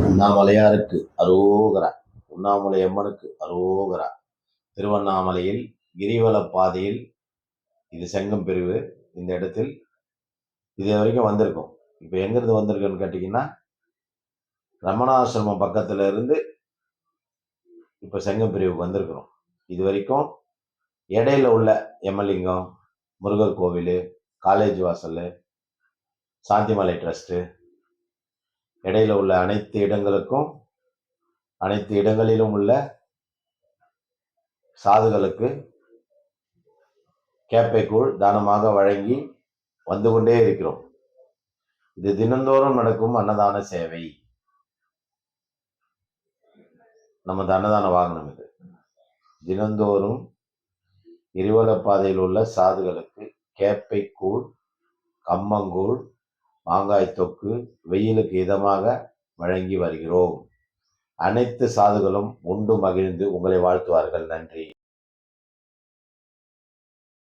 அண்ணாமலையாருக்கு அரோகரா. உண்ணாமலை அம்மனுக்கு அரோகரா. திருவண்ணாமலையில் கிரிவல பாதையில் இது செங்கம் பிரிவு. இந்த இடத்தில் இது வரைக்கும் வந்திருக்கும். இப்போ எங்கேருந்து வந்திருக்குன்னு கேட்டிங்கன்னா ரமணாசிரமம் பக்கத்தில் இருந்து இப்போ செங்கம் பிரிவுக்கு வந்திருக்கிறோம். இது வரைக்கும் இடையில உள்ள எமலிங்கம் முருகர் கோவில் காலேஜ் வாசல் சாந்திமலை ட்ரஸ்ட்டு இடையில உள்ள அனைத்து இடங்களுக்கும் அனைத்து இடங்களிலும் உள்ள சாதுகளுக்கு கேப்பை கூழ் தானமாக வழங்கி வந்து கொண்டே இருக்கிறோம். இது தினந்தோறும் நடக்கும் அன்னதான சேவை. நமது அன்னதான வாகனம் இது. தினந்தோறும் இருவலப்பாதையில் உள்ள சாதுகளுக்கு கேப்பை கூழ் கம்மங்கூழ் மாங்காய் தொக்கு வெயிலுக்கு இதமாக வழங்கி வருகிறோம். அனைத்து சாதுகளும் உண்டு மகிழ்ந்து உங்களை வாழ்த்துவார்கள். நன்றி.